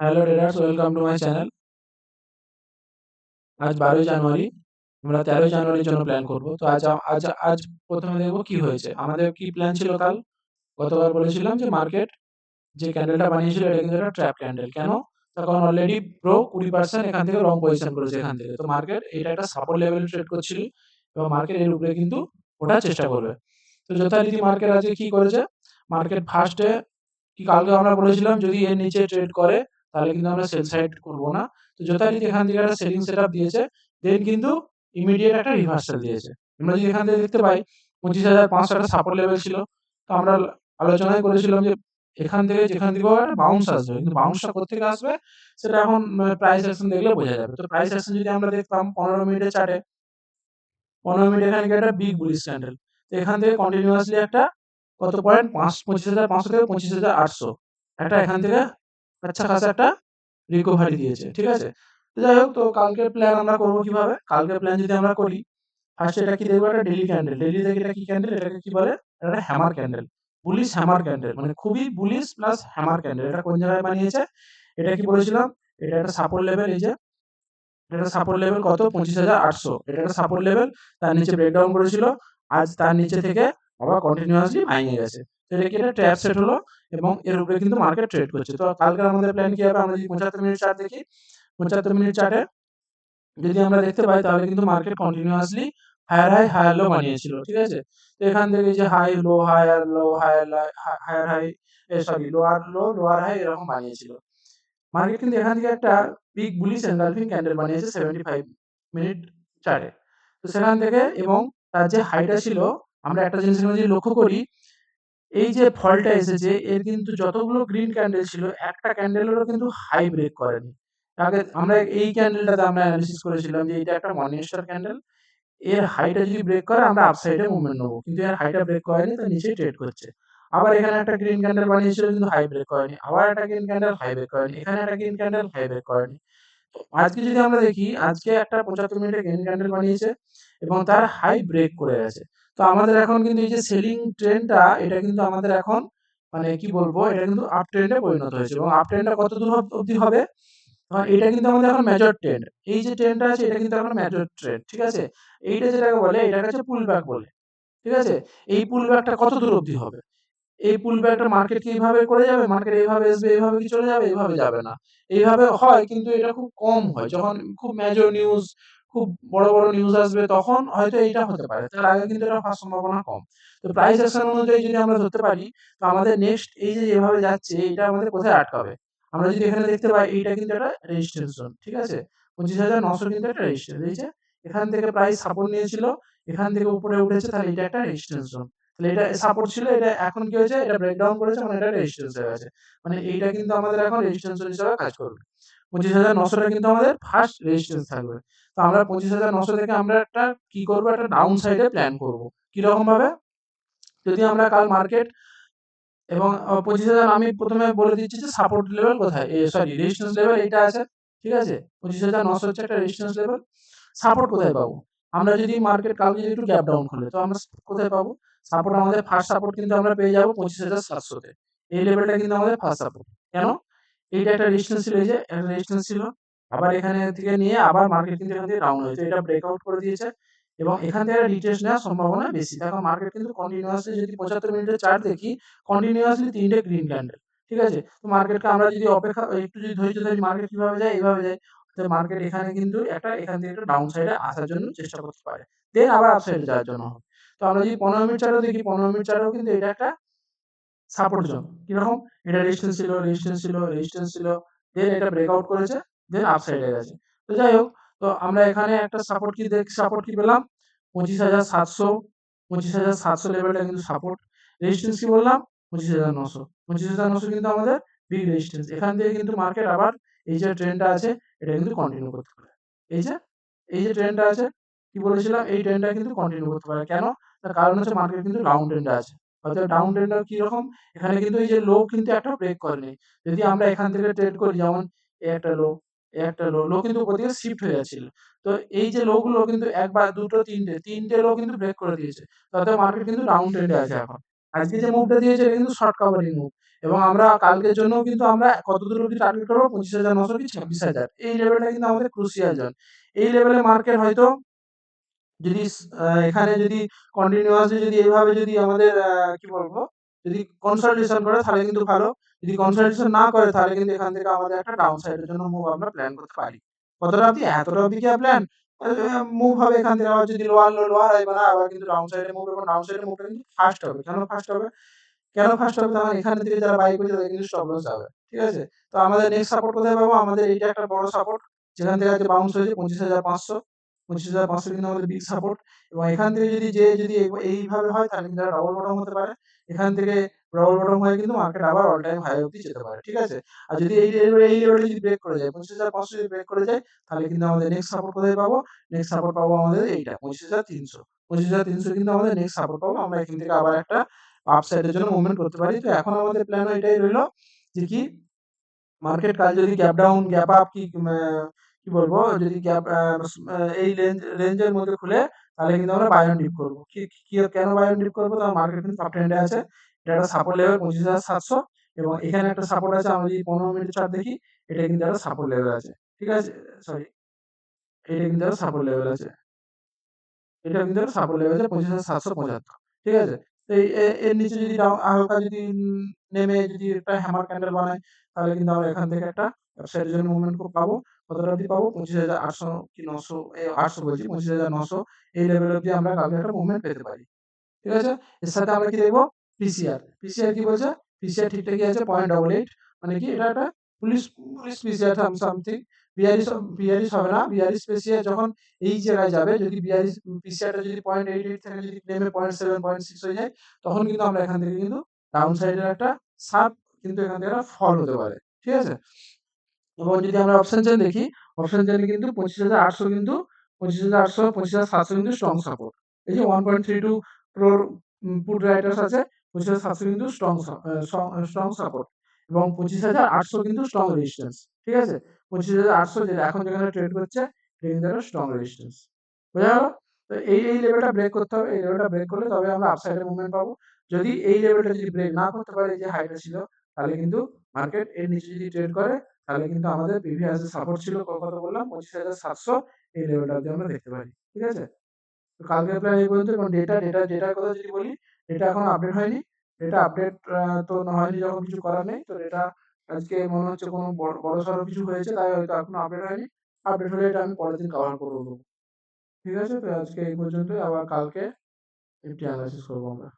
Hello traders welcome to my channel আজ বারোই জানুয়ারি, আমরা তেরোই জানুয়ারির জন্য প্ল্যান করব। তো আজ আজ আজ প্রথমে দেখব কি হয়েছে। আমাদের কি প্ল্যান ছিল কাল? গতবার বলেছিলাম যে মার্কেট যে ক্যান্ডেলটা বানিয়েছিল, এটা কিন্তু একটা ট্র্যাপ ক্যান্ডেল কেন? তার কারণ অলরেডি প্রো কুড়ি পার্সেন্ট এখান থেকে রং পজিশন করেছে এখান থেকে। তো মার্কেট এটা একটা সাপোর্ট লেভেল ট্রেড করছিল এবং মার্কেট এর উপরে কিন্তু ওঠার চেষ্টা করবে। তো যথারীতি মার্কেট আজকে কি করেছে? মার্কেট ফার্স্টে কি কালকে আমরা বলেছিলাম, যদি এর নিচে ট্রেড করে তাহলে কিন্তু আমরা সেল সাইড করব না। তো যথারীতি এখান থেকে একটা সেলিং সেট দিয়েছে দেন কিন্তু ইমিডিয়েট একটা রিভার্সাল দিয়েছে। আমরা যদি এখান থেকে দেখতে পাই, পঁচিশ হাজার পাঁচশো একটা সাপোর্ট লেভেল ছিল। তো আমরা আলোচনায় করেছিলাম যে এখান থেকে যেখান থেকে একটা বাউন্স আসবে। কিন্তু বাউন্সটা কোথেকে আসবে? সেটা এখন প্রাইস অ্যাকশন দেখলে বোঝা যাবে। তো প্রাইস অ্যাকশন যদি আমরা দেখতাম পনেরো মিনিটে চার্টে পনেরো মিনিট এখানে একটা বিগ বুলিশ ক্যান্ডেল তো এখান থেকে কন্টিনিউয়াসলি একটা কত পয়েন্ট পাঁচ, পঁচিশ হাজার পাঁচশো থেকে পঁচিশ হাজার আটশো। একটা এখান থেকে আচ্ছা খাসা একটা রিকভারি দিয়েছে, ঠিক আছে? যাই হোক, তো কালকের প্ল্যান আমরা করব কীভাবে? কালকের প্ল্যান যদি আমরা করি ফার্স্ট এটা কি দেখব? একটা ডেলি ক্যান্ডেল ডেলি থেকে এটা কি ক্যান্ডেল এটাকে কি বলে? এটা hammer candle bullish hammer candle মানে খুবই বুলিশ প্লাস হ্যামার ক্যান্ডেল এটা কোন জায়গায় বানিয়েছে? এটা কি বলেছিলাম? এটা একটা সাপোর্ট লেভেল এই যে। এটা সাপোর্ট লেভেল কত? পঁচিশ হাজার আটশো। এটা একটা সাপোর্ট লেভেল তার নিচে ব্রেকডাউন করেছিল। আজ তার নিচে থেকে আবার কন্টিনিউয়াসলি ভেঙে গেছে। ট্র্যাপ সেট হলো? এবং এর উপরে কিন্তু মার্কেট ট্রেড করছে। তো কালকে আমাদের প্ল্যান কি আমরা যদি মিনিট চার্ট দেখি, পঁচাত্তর মিনিট চার্টে যদি আমরা দেখতে পাই, তাহলে কিন্তু market continuously higher high higher low বানিয়েছিল, ঠিক আছে? তো এখান থেকে যে high low higher low higher higher high sorry lower low lower high এরকম বানিয়েছিল। মার্কেট কিন্তু এখান থেকে একটা পিক বুলিশ এনগালফিং ক্যান্ডেল বানিয়েছে সেভেন্টি ফাইভ মিনিট চারে তো সেখান থেকে এবং তার যে হাইটা ছিল, আমরা একটা জিনিস যদি লক্ষ্য করি এই যে ফলটা এসেছে, এর কিন্তু যতগুলো গ্রিন ক্যান্ডেল ছিল, একটা ক্যান্ডেলেরও কিন্তু হাই ব্রেক করেনি। আগে আমরা এই ক্যান্ডেলটাতে আমরা অ্যানালিসিস করেছিলাম যে এটা একটা মর্নিং স্টার ক্যান্ডেল এর হাইটা যদি ব্রেক করে, আমরা আপসাইডে মুভমেন্ট নেব। কিন্তু এর হাইটা ব্রেক করেনি, তো নিচে ট্রেড করছে। আবার এখানে একটা গ্রিন ক্যান্ডেল বানিয়েছিল, কিন্তু হাই ব্রেক করেনি। আবার একটা গ্রিন ক্যান্ডেল হাই ব্রেক করেনি। এখানে একটা গ্রিন ক্যান্ডেল হাই ব্রেক করেনি। আজকে যদি আমরা দেখি, আজকে একটা পঁচাত্তর মিনিটে গ্রিন ক্যান্ডেল বানিয়েছে এবং তার হাই ব্রেক করে গেছে তো আমাদের এখন কিন্তু এই যে সেলিং ট্রেন্ডটা এটা কিন্তু আমাদের এখন মানে কি বলব, এটা কিন্তু আপ ট্রেন্ডে পরিণত হয়েছে এবং আপ ট্রেন্ডটা কত দূর অবধি হবে? এটা কিন্তু আমাদের এখন মেজর ট্রেন্ড এই যে ট্রেন্ডটা আছে, এটা কিন্তু এখন মেজর ট্রেন্ড ঠিক আছে? এইটা যেটাকে বলে, এটাকে হচ্ছে পুল ব্যাক বলে, ঠিক আছে? এই পুল ব্যাকটা কত দূর অবধি হবে? এই পুল ব্যাকটা মার্কেট কি এইভাবে করে যাবে? মার্কেট এইভাবে আসবে এইভাবে কি চলে যাবে? এইভাবে যাবে না। এইভাবে হয়, কিন্তু এটা খুব কম হয়। যখন খুব মেজর নিউজ খুব বড় বড় নিউজ আসবে তখন হয়তো এইটা হতে পারে। তার আগে কিন্তু এটা হওয়ার সম্ভাবনা কম। তো প্রাইস অ্যাকশন অনুযায়ী যদি আমরা ধরতে পারি, তো আমাদের নেক্সট এই যে যেভাবে যাচ্ছে এটা আমাদের কোথায় আটকাবে? আমরা যদি এখানে দেখতে পাই, এইটা কিন্তু একটা রেজিস্ট্যান্স জোন ঠিক আছে? পঁচিশ হাজার নশো কিন্তু একটা রেজিস্ট্যান্স এই যে, এখান থেকে প্রাইস সাপোর্ট নিয়েছিল, এখান থেকে উপরে উঠেছে, তাহলে এটা একটা রেজিস্ট্যান্স জোন তাহলে এটা সাপোর্ট ছিল, এটা এখন কি হয়েছে? এটা ব্রেকডাউন করেছে মানে এটা রেজিস্ট্যান্স হয়ে গেছে মানে এইটা কিন্তু আমাদের এখন রেজিস্ট্যান্স হিসেবে কাজ করবে। পঁচিশ হাজার নশোটা কিন্তু আমাদের ফার্স্ট রেজিস্ট্যান্স থাকবে। তো আমরা পঁচিশ হাজার নশো থেকে আমরা একটা কি করব? একটা ডাউন সাইডে প্ল্যান করব। কীরকম ভাবে যদি আমরা কাল মার্কেট এবং পঁচিশ হাজার আমি প্রথমে বলে দিচ্ছি যে সাপোর্ট লেভেল কোথায়? সরি রেজিস্ট্যান্স লেভেল এইটা আছে, ঠিক আছে? পঁচিশ হাজার নশো হচ্ছে একটা রেজিস্ট্যান্স লেভেল সাপোর্ট কোথায় পাবো? আমরা যদি মার্কেট কালকে যদি একটু গ্যাপ ডাউন খুলে, তো আমরা কোথায় পাবো? সাপোর্ট আমাদের ফার্স্ট সাপোর্ট কিন্তু আমরা পেয়ে যাব পঁচিশ হাজার সাতশোতে। এই লেভেলটা কিন্তু আমাদের ফার্স্ট সাপোর্ট কেন? এইটা একটা রেজিস্ট্যান্স ছিল, এই যে একটা রেজিস্ট্যান্স ছিল, আবার এখানে থেকে নিয়ে আবার মার্কেট কিন্তু এখান থেকে ডাউন হয়েছে। এটা ব্রেকআউট করে দিয়েছে এবং এখান থেকে রিটেস্ট নেওয়ার সম্ভাবনা বেশি। দেখো মার্কেট কিন্তু কন্টিনিউয়াসলি যদি পঁচাত্তর মিনিটের চার্ট দেখি কন্টিনিউয়াসলি তিনটে গ্রিন ক্যান্ডেল ঠিক আছে? তো মার্কেটকে আমরা যদি অপেক্ষা, একটু যদি ধৈর্য ধরি মার্কেট কীভাবে যায়, এইভাবে যায়, তো মার্কেট এখানে কিন্তু একটা, এখান থেকে একটা ডাউন সাইডে আসার জন্য চেষ্টা করতে পারে। দেন আবার আপ সাইডে যাওয়ার জন্য হবে। তো আমরা যদি পনেরো মিনিট চার্টও দেখি, পনেরো মিনিট চার্টেও কিন্তু এটা একটা সাপোর্ট জোন কীরকম? এটা রেজিস্ট্যান্স ছিল রেজিস্ট্যান্স ছিল রেজিস্ট্যান্স ছিল। দেন এটা ব্রেকআউট করেছে দেন আপ সাইডে গেছে। তো যাই হোক, তো আমরা এখানে একটা সাপোর্ট কি দেখ সাপোর্ট কি পেলাম। পঁচিশ হাজার সাতশো, পঁচিশ হাজার সাতশো লেভেলটা কিন্তু সাপোর্ট রেজিস্ট্যান্স কি বললাম? পঁচিশ হাজার নশো। পঁচিশ হাজার নশো কিন্তু আমাদের বিগ রেজিস্ট্যান্স এখান থেকে কিন্তু মার্কেট আবার এই যে ট্রেনটা আছে, এটা কিন্তু কন্টিনিউ করতে পারে। এই যে এই যে ট্রেনটা আছে, কি বলেছিলাম? এই ট্রেনটা কিন্তু কন্টিনিউ করতে পারে। কেন? তার কারণ হচ্ছে মার্কেট কিন্তু ডাউন ট্রেন্ডে আছে। হয়তো ডাউন ট্রেন্ডটা কীরকম? এখানে কিন্তু এই যে লো কিন্তু একটা ব্রেক করেনি যদি আমরা এখান থেকে ট্রেড করি, যেমন একটা লো একটা লো লো কিন্তু ওদিকে শিফট হয়ে যাচ্ছিল। তো এই যে লো গুলো কিন্তু একবার, দুটো, তিনটে তিনটে লো কিন্তু ব্রেক করে দিয়েছে। তাতে মার্কেট কিন্তু ডাউন ট্রেন্ডে আছে এখন। আজকে যে মুভটা দিয়েছে কিন্তু শর্ট কভারিং মুভ এবং আমরা কালকের জন্য কিন্তু আমরা কত দূর অব্দি টার্গেট করব? পঁচিশ হাজার, নশো কি? ছাব্বিশ হাজার। এই লেভেলটা কিন্তু আমাদের ক্রুশিয়াল জোন এই লেভেলে মার্কেট হয়তো যদি এখানে যদি কন্টিনিউয়াসলি যদি এইভাবে যদি আমাদের কি বলব? যদি কনসালটেশন করে, তাহলে কিন্তু ভালো। যদি কনসালটেশন না করে, তাহলে কিন্তু এখান থেকে আমাদের একটা ডাউন সাইডের জন্য মুভ আমরা প্ল্যান করতে পারি। কতটা অবধি? এতটা অবধি কি প্ল্যান মুভ হবে এখান থেকে। আবার যদি লোয়ার লো লোয়ার হয় না আবার কিন্তু ডাউন সাইডে মুভ এবং ডাউন সাইডে মুভটা কিন্তু ফাস্ট হবে। কেন ফাস্ট হবে? কেন ফার্স্ট হবে? তখন এখানে থেকে যারা বাই করছে, তাদের কিন্তু স্টপ লস যাবে। ঠিক আছে? তো আমাদের নেক্সট সাপোর্ট কোথায় পাবো? আমাদের এইটা একটা বড় সাপোর্ট যেখান থেকে আজকে বাউন্স হয়েছে পঁচিশ হাজার পাঁচশো। পঁচিশ হাজার পাঁচশো কিন্তু আমাদের বিগ সাপোর্ট এবং এখান থেকে যদি যে যদি এইভাবে হয়, তাহলে কিন্তু ডবল বটম হতে পারে। এখান থেকে ডবল বটম হয়ে কিন্তু মার্কেট আবার অল টাইম হাই অবধি যেতে পারে, ঠিক আছে? আর যদি এই এই লেভেলে যদি ব্রেক করে যায়, পঁচিশ হাজার পাঁচশো যদি ব্রেক করে যায়, তাহলে কিন্তু আমাদের নেক্সট সাপোর্ট কোথায় পাবো? নেক্সট সাপোর্ট পাবো আমাদের এইটা, পঁচিশ হাজার তিনশো। পঁচিশ হাজার তিনশো কিন্তু আমাদের নেক্সট সাপোর্ট পাবো। আমরা এখান থেকে আবার একটা আপসাইডের জন্য মুভমেন্ট করতে পারি। তো এখন আমাদের প্ল্যান এটাই রইল যে কি মার্কেট কাল যদি গ্যাপ ডাউন গ্যাপ আপ কি কি বলব? যদি এই রেঞ্জ, রেঞ্জের মধ্যে খুলে তাহলে কিন্তু আমরা বাই অন ডিপ করব কেন বাই অন ডিপ করব? তার মার্কেট কিন্তু আপ ট্রেন্ডে আছে। এটা একটা সাপোর্ট লেভেল পঁচিশ হাজার সাতশো এবং এখানে একটা সাপোর্ট আছে। আমরা যদি পনেরো মিনিট চার্ট দেখি, এটা কিন্তু একটা সাপোর্ট লেভেল আছে। ঠিক আছে? সরি এটা কিন্তু একটা সাপোর্ট লেভেল আছে। এটা কিন্তু একটা সাপোর্ট লেভেল আছে পঁচিশ হাজার সাতশো পঁচাত্তর। ঠিক আছে? তো এই এর নিচে যদি হালকা যদি নেমে যদি একটা হ্যামার ক্যান্ডেল বানায় তাহলে কিন্তু আমরা এখান থেকে একটা ব্যবসায়ের জন্য মুভমেন্ট পাবো। কতটা অবধি পাবো? পঁচিশ হাজার আটশো কি নশো? আটশো বলছি, পঁচিশ হাজার নশো। এই লেভেল অবধি আমরা কালকে একটা মুভমেন্ট পেতে পারি। ঠিক আছে? এর সাথে আমরা কি দেখব? পিসিআর পিসিআর কি বলছে? পিসিআর ঠিকঠাকই আছে পয়েন্ট ডবল এইট মানে কি? এটা একটা bullish bullish PCR something BRS BRS হবে না? বিআরএস পিসিআর যখন এই জায়গায় যাবে, যদি বিআরএস পিসিআরটা যদি পয়েন্ট এইট এইট থেকে, যদি নেমে পয়েন্ট সেভেন পয়েন্ট সিক্স হয়ে যায়, তখন কিন্তু আমরা এখান থেকে কিন্তু ডাউন সাইডের একটা সাপ কিন্তু এখান থেকে একটা ফল হতে পারে। ঠিক আছে? এবং যদি আমরা অপশন চেন দেখি অপশন চেনে কিন্তু পঁচিশ হাজার আটশো কিন্তু পঁচিশ হাজার আটশো, পঁচিশ হাজার সাতশো কিন্তু স্ট্রং সাপোর্ট এই যে one point three two crore put writers আছে, পঁচিশ হাজার সাতশো কিন্তু স্ট্রং স্ট্রং সাপোর্ট এবং পঁচিশ হাজার আটশো কিন্তু স্ট্রং রেজিস্ট্যান্স ঠিক আছে? পঁচিশ হাজার আটশো যেটা এখন যেখানে ট্রেড করছে এটা স্ট্রং রেজিস্ট্যান্স বোঝা গেল? তো এই এই লেভেলটা ব্রেক করতে হবে, এই লেভেলটা ব্রেক করলে তবে আমরা আপসাইডে মুভমেন্ট পাবো। যদি এই লেভেলটা যদি ব্রেক না করতে পারে যে হাইটা ছিল, তাহলে কিন্তু মার্কেট এর নিচে যদি ট্রেড করে তাহলে কিন্তু আমাদের প্রিভিয়াস সাপোর্ট ছিল কত বললাম? পঁচিশ হাজার সাতশো এই লেভেলটা অবধি আমরা দেখতে পারি, ঠিক আছে? তো কালকের প্ল্যান এই পর্যন্ত এবং ডেটা ডেটা ডেটার কথা যদি বলি ডেটা এখন আপডেট হয়নি। ডেটা আপডেট তো না হয়নি যখন কিছু করার নেই। তো ডেটা আজকে মনে হচ্ছে কোনো বড় বড় সড়ো কিছু হয়েছে, তাই হয়তো এখনও আপডেট হয়নি। আপডেট হলে এটা আমি পরের দিন কভার করে দেবো। ঠিক আছে? তো আজকে এই পর্যন্তই। আবার কালকে একটি অ্যানালাইসিস করব আমরা।